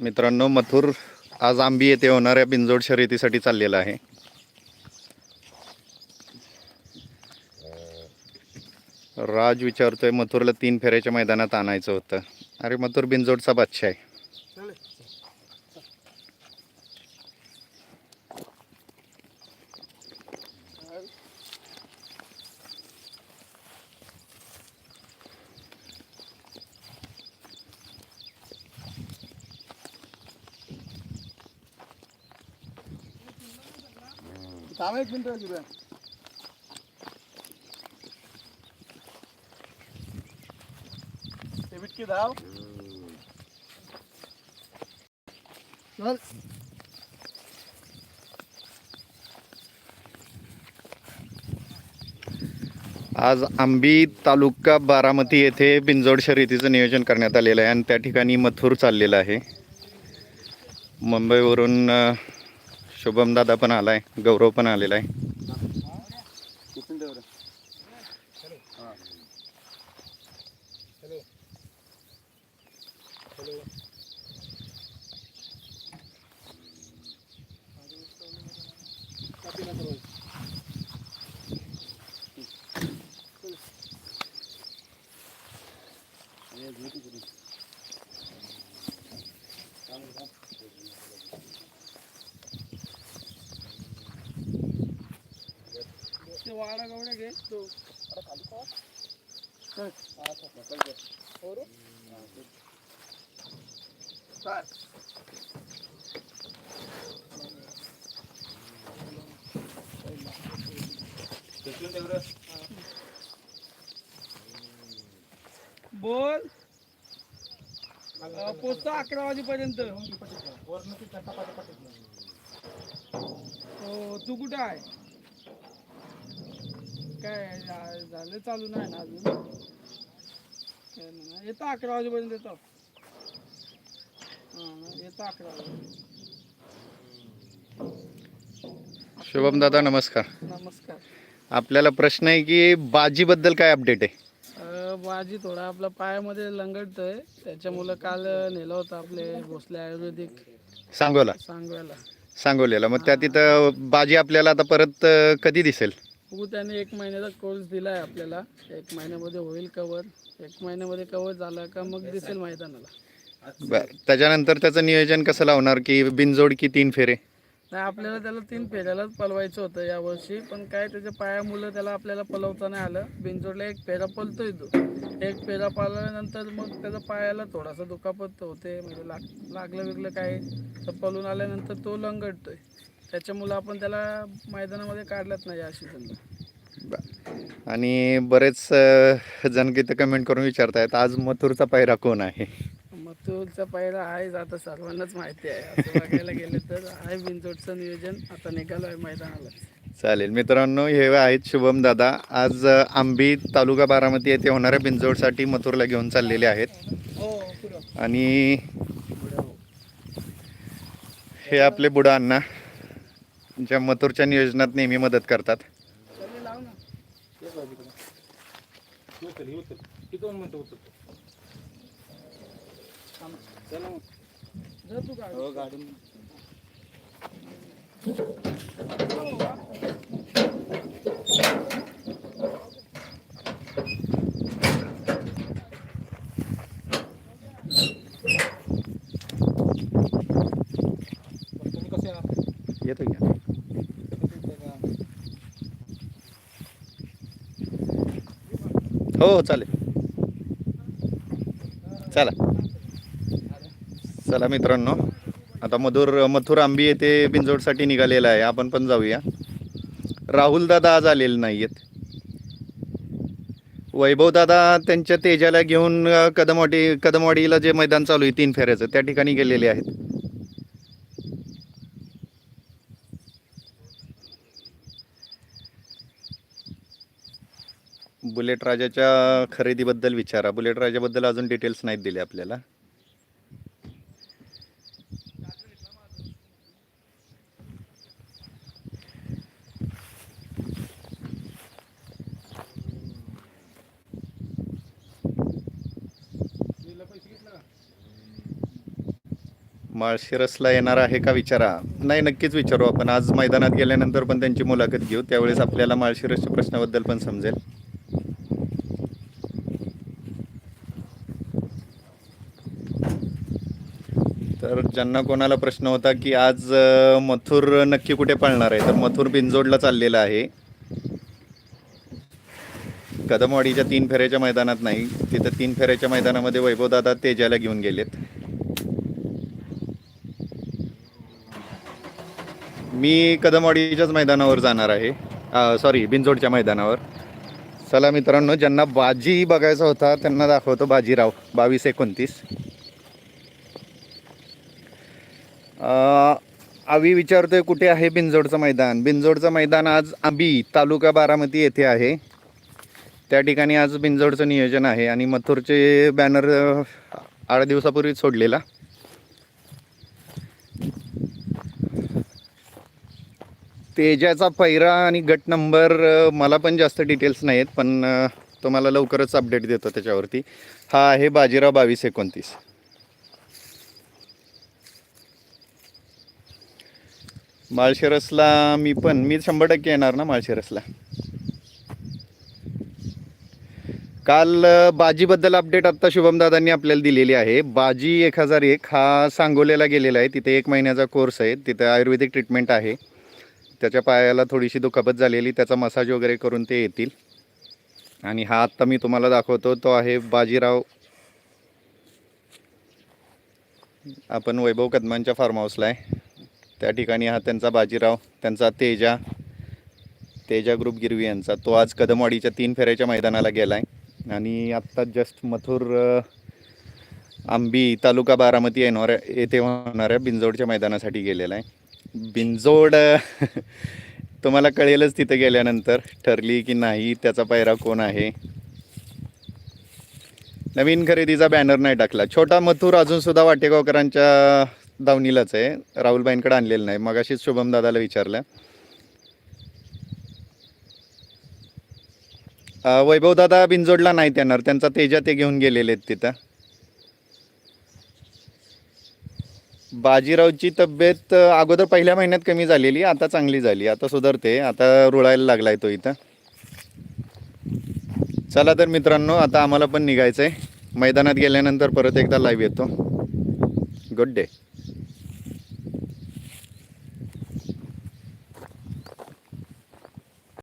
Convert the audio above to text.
मित्रांनो मथुर आज आंबी येथे होणाऱ्या बिंजोड शर्यतीसाठी चाललेला आहे. राज विचारतोय मथुरला तीन फेऱ्याच्या मैदानात आणायचं होतं. अरे मथुर बिनजोडचा बादशाह आहे. एक मिनिट. बिटकी धाव चल आज आंबी तालुका बारामती येथे बिंजोड शर्यतीचं नियोजन करण्यात आलेलं आहे आणि त्या ठिकाणी मथुर चाललेला आहे. मुंबईवरून अ, शुभम दादा पण आलाय गौरव पण आलेला आहे. वाडा गवडा घे तो. बोल. पोचतो अकरा वाजेपर्यंत. हो तू कुठं आहे? काय झालं चालू नाही ना अजून? काय नाही येतो अकरा वाजेपर्यंत येतो हां येतो अकरा वाजेपर्यंत शुभम दादा नमस्कार. नमस्कार. आपल्याला प्रश्न आहे की बाजीबद्दल काय अपडेट आहे? बाजी थोडा आपला पायामध्ये लंगडतोय. त्याच्यामुळं काल नेलं होतं आपले भोसले आयुर्वेदिक सांगोला. सांगवायला सांगोलेला मग त्या तिथं बाजी आपल्याला आता परत कधी दिसेल? त्याने एक महिन्याचा कोर्स दिलाय आपल्याला. एक महिन्यामध्ये होईल कवर एक महिन्यामध्ये कवर झाला का मग दिसेल मैदानाला. बरं त्याच्यानंतर त्याचं नियोजन कसं लावणार की बिनजोड की तीन फेरे? नाही आपल्याला त्याला तीन फेऱ्यालाच पलवायचं होतं यावर्षी पण काय त्याच्या पायामुळं त्याला आपल्याला पलवता नाही आलं. बिनजोडला एक फेरा पलतोय तो. एक फेरा पाळल्यानंतर मग त्याच्या पायाला थोडासा दुखापत होते म्हणजे लाग लागलं बिगलं काय तर पलून आल्यानंतर तो लंगडतोय. त्याच्यामुळं आपण त्याला मैदानामध्ये काढलाच नाही या सीझनला आणि बरेच जण की कमेंट करून विचारतायत आज मथुरचा पायरा कोण आहे? मग तोचा पहिला आहेच आता सर्वांनाच माहिती आहे. असं बघायला गेलं तर आहे बिनजोडचं नियोजन. आता निघालो आहे मैदानाला. चालेल. मित्रांनो हे आहेत शुभम दादा. आज अ, आंबी तालुका बारामती येथे होणाऱ्या बिंजोडसाठी मथुरला घेऊन चाललेले आहेत. हो आणि हे आपले बुडा अण्णा ज्या मथुरच्या नियोजनात नेहमी मदत करतात. चल लाव ना. येतो घ्या हो हो चालेल चला चला मित्रांनो आता मधुर मथुर आंबी येथे बिंजोडसाठी निघालेला आहे. आपण पण जाऊया. राहुल दादा आज आलेले नाही आहेत वैभव दादा त्यांच्या तेजाला घेऊन कदमवाडी कदमवाडीला जे मैदान चालू आहे तीन फेऱ्याचं त्या ठिकाणी गेलेले आहेत. बुलेट राजाच्या खरेदीबद्दल विचारा. बुलेट राजाबद्दल अजून डिटेल्स नाहीत दिले आपल्याला. माळशिरसला येणार आहे का विचारा. नाही नक्कीच विचारू आपण. आज मैदानात गेल्यानंतर पण त्यांची मुलाखत घेऊ. त्यावेळेस आपल्याला माळशिरसच्या प्रश्नाबद्दल पण समजेल. तर ज्यांना कोणाला प्रश्न होता की आज मथुर नक्की कुठे पळणार आहे? तर मथुर बिंजोडला चाललेला आहे. कदमवाडीच्या तीन फेऱ्याच्या मैदानात नाही. तिथं तीन फेऱ्याच्या मैदानामध्ये वैभवदादा तेजाला घेऊन गेलेत. मी कदमवाडीच्याच मैदानावर जाणार आहे. सॉरी बिनजोडच्या मैदानावर. चला मित्रांनो ज्यांना बाजी बघायचा होता त्यांना दाखवतो बाजीराव बावीस एकोणतीस. आवी विचारतोय कुठे आहे बिनजोडचं मैदान? बिनजोडचं मैदान आज आंबी तालुका बारामती येथे आहे. त्या ठिकाणी आज बिनजोडचं नियोजन आहे आणि मथुरचे बॅनर आठ दिवसापूर्वीच सोडलेला. तेजाचा पैरा आणि गट नंबर मला पण जास्त डिटेल्स नाही आहेत पण तुम्हाला लवकरच अपडेट देतो त्याच्यावरती. हा आहे बाजीराव बावीस एकोणतीस. माळशिरसला मी पण मी शंभर टक्के येणार ना माळशिरसला? काल बाजीबद्दल अपडेट आत्ता शुभमदादांनी आपल्याला दिलेली आहे. बाजी एक हजार एक हा सांगोलेला गेलेला आहे. तिथे एक महिन्याचा कोर्स आहे. तिथे आयुर्वेदिक ट्रीटमेंट आहे. त्याच्या पायाला थोडीशी दुखापत झालेली त्याचा मसाज वगैरे करून ते येतील. आणि हा आत्ता मी तुम्हाला दाखवतो तो आहे बाजीराव आपण वैभव कदमांच्या फार्म हाऊसला आहे. त्या ठिकाणी हा त्यांचा बाजीराव त्यांचा तेजा तेजा ग्रुप गिरवी यांचा. तो आज कदमवाडीच्या तीन फेऱ्याच्या मैदानाला गेला आहे आणि आत्ता जस्ट मथुर आंबी तालुका बारामती येणाऱ्या येथे होणाऱ्या बिंजोडच्या मैदानासाठी गेलेला आहे. बिंजोड तुम्हाला कळेलच तिथं गेल्यानंतर ठरली की नाही त्याचा पायरा कोण आहे? नवीन खरेदीचा बॅनर नाही टाकला. छोटा मथूर अजूनसुद्धा वाटेगावकरांच्या दावणीलाच आहे. राहुलबाईंकडे आणलेलं नाही. मगाशीच शुभम दादाला विचारलं. वैभव वैभवदादा बिंजोडला नाहीत येणार त्यांचा तेजा ते घेऊन गेलेले आहेत तिथं. बाजीरावची तब्येत अगोदर पहिल्या महिन्यात कमी झालेली आता चांगली झाली. आता सुधारते आता रुळायला लागलाय तो इथं. चला तर मित्रांनो आता आम्हाला पण निघायचं आहे मैदानात गेल्यानंतर परत एकदा लाईव्ह येतो. Good day